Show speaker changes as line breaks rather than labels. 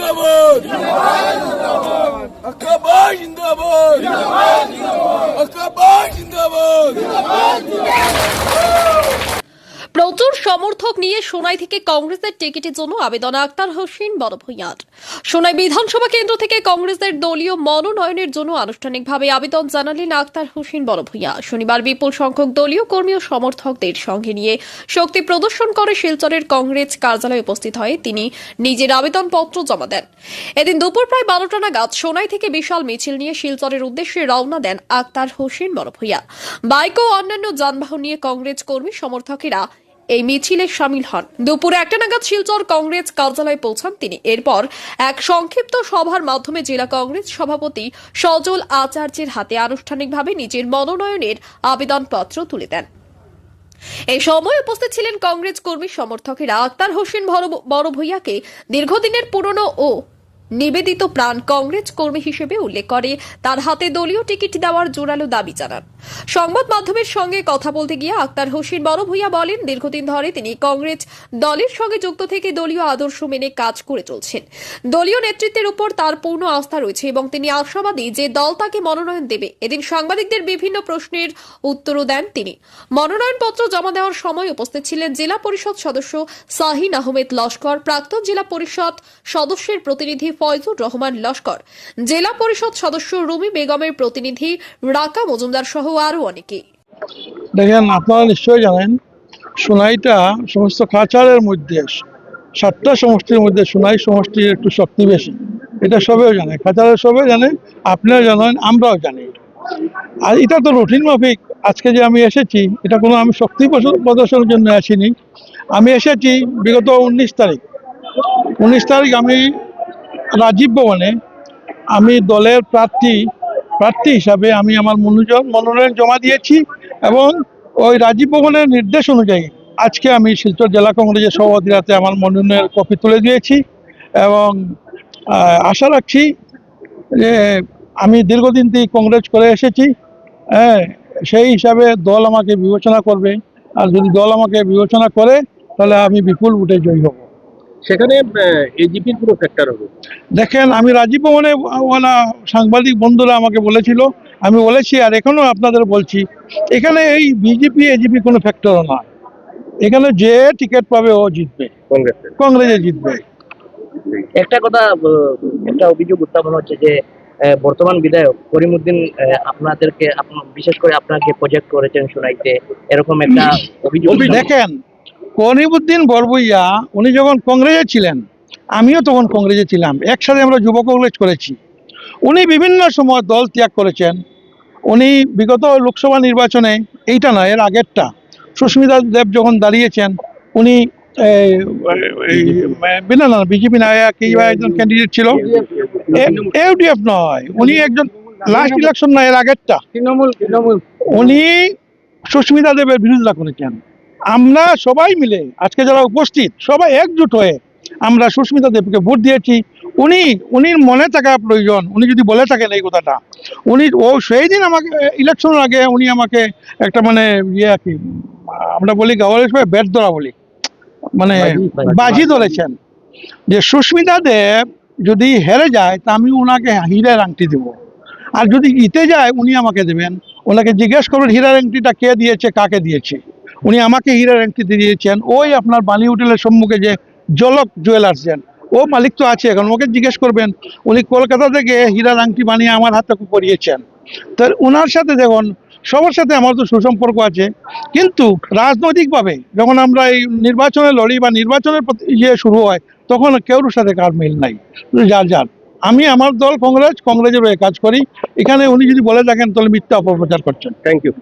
जिंदाबाद अकाबाद जिंदाबाद अकाबाद
जिंदाबाद সমর্থক নিয়ে সোনাই থেকে কংগ্রেসের টিকিটের জন্য আবেদন আক্তার হোসেন বড়ভূঁইয়ার। সোনাই বিধানসভা কেন্দ্র থেকে কংগ্রেসের দলীয় মনোনয়নের জন্য আনুষ্ঠানিকভাবে আবেদন জানালেন আক্তার হোসেন বড়ভূঁইয়া। শনিবার বিপুল সংখ্যক দলীয় কর্মী ও সমর্থকদের সঙ্গে নিয়ে শক্তি প্রদর্শন করে শিলচরের কংগ্রেস কার্যালয়ে উপস্থিত হয়ে তিনি নিজের আবেদনপত্র জমা দেন। এদিন দুপুর প্রায় বারোটা নাগাদ সোনাই থেকে বিশাল মিছিল নিয়ে শিলচরের উদ্দেশ্যে রওনা দেন আক্তার হোসেন বড়ভূঁইয়া। বাইক ও অন্যান্য যানবাহন নিয়ে কংগ্রেস কর্মী সমর্থকেরা এই মিছিলে সামিল হন। দুপুরে একটা নাগাদ শিলচর কংগ্রেস কার্যালয়ে পৌঁছান তিনি। এরপর এক সংক্ষিপ্ত সভার মাধ্যমে জেলা কংগ্রেস সভাপতি সজল আচার্যের হাতে আনুষ্ঠানিকভাবে নিজের মনোনয়নের আবেদনপত্র তুলে দেন। এই সময় উপস্থিত ছিলেন কংগ্রেস কর্মী সমর্থকেরা আক্তার হোসেন বড়- ভূঁইয়াকে দীর্ঘদিনের পুরনো ও নিবেদিত প্রাণ কংগ্রেস কর্মী হিসেবে উল্লেখ করে, তার হাতে দলীয় টিকিট দেওয়ার জোরালো দাবি জানান। সংবাদ মাধ্যমের সঙ্গে কথা বলতে গিয়ে আক্তার হোসেন বড় ভূঁইয়া বলেন, দীর্ঘদিন ধরে তিনি কংগ্রেস দলের সঙ্গে যুক্ত থেকে দলীয় আদর্শ মেনে কাজ করে চলছেন। দলীয় নেতৃত্বের উপর তার পূর্ণ আস্থা রয়েছে এবং তিনি আশাবাদী যে দল তাকে মনোনয়ন দেবে। এদিন সাংবাদিকদের বিভিন্ন প্রশ্নের উত্তরও দেন তিনি। মনোনয়নপত্র জমা দেওয়ার সময় উপস্থিত ছিলেন জেলা পরিষদ সদস্য সাহিন আহমেদ লস্কর, প্রাক্তন জেলা পরিষদ সদস্যের প্রতিনিধি ফয়জুর রহমান লস্কর। জেলা পরিষদ সদস্য রুমি বেগমের প্রতিনিধি রাকা মজুমদার সহ আরও অনেকেই
দেখেন, আপনারা নিশ্চয়ই জানেন, সোনাইটা সমস্ত কাচারের মধ্যে, সাতটা সমষ্টির মধ্যে সোনাই সমষ্টির একটু শক্তি বেশি। এটা সবেও জানে কাচারের সবে জানে আপনারা জানেন, আমরাও জানি। আর এটা তো রুটিন মাফিক, আজকে যে আমি এসেছি, এটা কোনো আমি শক্তি প্রদর্শনের জন্য আসিনি। আমি এসেছি বিগত উনিশ তারিখ। উনিশ তারিখ আমি রাজীব ভবনে আমি দলের প্রার্থী প্রার্থী হিসাবে আমি আমার মনোযোগ মনোনয়ন জমা দিয়েছি এবং ওই রাজীব ভবনের নির্দেশ অনুযায়ী আজকে আমি শিলচর জেলা কংগ্রেসের সভাপতির হাতে আমার মনোনয়নের কপি তুলে দিয়েছি এবং আশা রাখছি যে আমি দীর্ঘদিন থেকে কংগ্রেস করে এসেছি। হ্যাঁ সেই হিসাবে দল আমাকে বিবেচনা করবে। আর যদি দল আমাকে বিবেচনা করে, তাহলে আমি বিপুল ভোটে জয়ী হব।
সেখানে এজিপির পুরো ফ্যাক্টর হবে।
দেখেন আমি রাজীব ভবনে ওনা সাংবাদিক বন্ধুরা আমাকে বলেছিল। আমি বলেছি আর এখনও আপনাদের বলছি এখানে এই বিজেপি এজিপি কোনো ফ্যাক্টরও না এখানে যে টিকিট পাবে ও জিতবে। কংগ্রেসে জিতবে।
একটা কথা একটা অভিযোগ উত্থাপন হচ্ছে যে বর্তমান বিধায়ক করিমউদ্দিন আহ, আপনাদেরকে আপ- বিশেষ করে আপনাকে প্রজেক্ট করেছেন শোনাইতে। এরকম একটা অভিযোগ
দেখেন করিমউদ্দিন বরবইয়া উনি যখন কংগ্রেসে ছিলেন আমিও তখন কংগ্রেসে ছিলাম। একসাথে আমরা যুব কংগ্রেস করেছি। উনি বিভিন্ন সময় দল ত্যাগ করেছেন। উনি বিগত লোকসভা নির্বাচনে এইটা না এর আগেরটা সুস্মিতা দেব যখন দাঁড়িয়েছেন উনি বিনা না বিজেপি নায়ক একজন ক্যান্ডিডেট ছিল। ইউডিএফ নয় উনি একজন লাস্ট ইলেকশন না এর আগেরটা। উনি সুস্মিতা দেবের বিরোধিতা করেছেন। আমরা সবাই মিলে আজকে যারা উপস্থিত সবাই একজুট হয়ে আমরা সুস্মিতা দেবকে ভোট দিয়েছি। উনি উনির মনে থাকা প্রয়োজন উনি যদি বলে থাকেন এই কথাটা উনি ও সেই দিন আমাকে ইলেকশনের আগে উনি আমাকে একটা মানে ইয়ে আর কি আমরা বলি গাওয়ালের সময় ব্যাট ধরা বলি মানে বাজি- ধরেছেন। যে সুস্মিতা দেব যদি হেরে যায় তা আমি ওনাকে হীরের আংটি দেবো। আর যদি জিতে যায় উনি আমাকে দেবেন। ওনাকে জিজ্ঞেস করবেন হীরার আংটিটা কে দিয়েছে কাকে দিয়েছে? উনি আমাকে হীরার আংটি দিয়েছেন। ওই আপনার বালি হোটেলের সম্মুখে যে জলক জুয়েলার্স যেন ও মালিক তো আছে। এখন ওকে জিজ্ঞেস করবেন উনি কলকাতা থেকে হীরার আংটি বানিয়ে আমার হাতে পরিয়েছেন তো ওনার সাথে দেখুন সবার সাথে আমার তো সুসম্পর্ক আছে। কিন্তু রাজনৈতিকভাবে যখন আমরা এই নির্বাচনে লড়ি বা নির্বাচনের প্রতি ইয়ে শুরু হয় তখন কেউর সাথে কার মিল নাই। যার যার। আমি আমার দল কংগ্রেস কংগ্রেসের হয়ে কাজ করি। এখানে উনি যদি বলে থাকেন তাহলে মিথ্যা অপপ্রচার করছেন।
Thank you